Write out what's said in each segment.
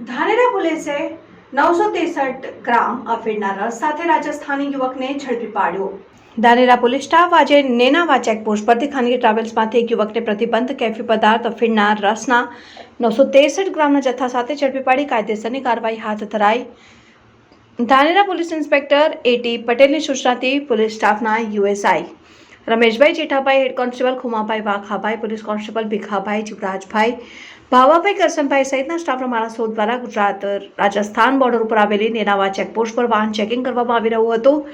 ધાનેરા પોલીસે નવસો ત્રેસઠ ગ્રામ અફીણના રસ સાથે રાજસ્થાની યુવકને ઝડપી પાડ્યો. ધાનેરા પોલીસ સ્ટાફ આજે નેનાવા ચેકપોસ્ટ પરથી ખાનગી ટ્રાવેલ્સમાંથી એક યુવકને પ્રતિબંધ કેફી પદાર્થ અફીણના રસના નવસો ત્રેસઠ ગ્રામના જથ્થા સાથે ઝડપી પાડી કાયદેસરની કાર્યવાહી હાથ ધરાઈ. ધાનેરા પોલીસ ઇન્સ્પેક્ટર એટી પટેલની સૂચનાથી પોલીસ સ્ટાફના USI Rameshbhai Jethabhai head constable, Khumabhai Vaghabhai, police constable Bhikhabhai, Jivrajbhai, Bhavabhai Karsanbhai સહિતના સ્ટાફના માણસો દ્વારા ગુજરાત રાજસ્થાન બોર્ડર ઉપર આવેલી નેનાવા ચેકપોસ્ટ પર વાહન ચેકિંગ કરવામાં આવી રહ્યું હતું.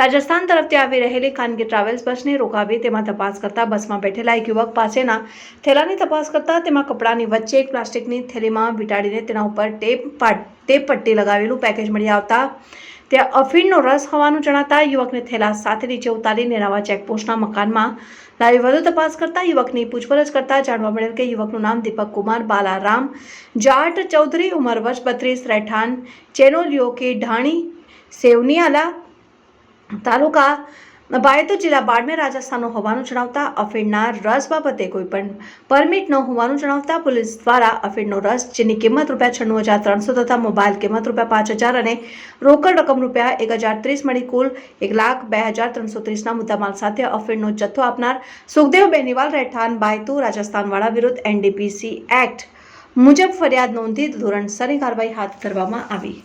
રાજસ્થાન તરફથી આવી રહેલી ખાનગી ટ્રાવેલ્સ બસને રોકાવી તેમાં તપાસ કરતા બસમાં બેઠેલા એક યુવક પાસેના થેલાની તપાસ કરતા તેમાં કપડાની વચ્ચે એક પ્લાસ્ટિકની થેલીમાં વીંટાળીને તેના ઉપર ટેપ પાટ ટેપ પટ્ટી લગાવેલું પેકેજ મળી આવતા. ત્યાં અફીણનો રસ હોવાનું જણાતા યુવકને થેલા સાથે નીચે ઉતારી નેરાવા ચેકપોસ્ટના મકાનમાં લાવી વધુ તપાસ કરતા યુવકની પૂછપરછ કરતા જાણવા મળેલ કે યુવકનું નામ દીપક કુમાર બાલારામ, જાટ ચૌધરી, ઉંમર વર્ષ બત્રીસ, રહેઠાણ ચેનોલિયો કે ઢાણી, સેવનિયાલા તાલુકા બાયતો જિલ્લા બાડમેર રાજસ્થાનનો હોવાનું જણાવતા અફીણના રસ બાબતે કોઈ પણ પરમિટ ન હોવાનું જણાવતા પોલીસ દ્વારા અફીણનો રસ, જેની કિંમત રૂપિયા છન્નું હજાર ત્રણસો તથા મોબાઈલ કિંમત રૂપિયા પાંચ હજાર અને રોકડ રકમ રૂપિયા એક હજાર ત્રીસ મળી કુલ એક લાખ બે હજાર ત્રણસો ત્રીસના મુદ્દામાલ સાથે અફીણનો જથ્થો આપનાર સુખદેવ બેનીવાલ રહેઠાણ બાયતુ રાજસ્થાનવાળા વિરુદ્ધ એનડીપીસી એક્ટ મુજબ ફરિયાદ નોંધી ધોરણસરની કાર્યવાહી હાથ ધરવામાં આવી.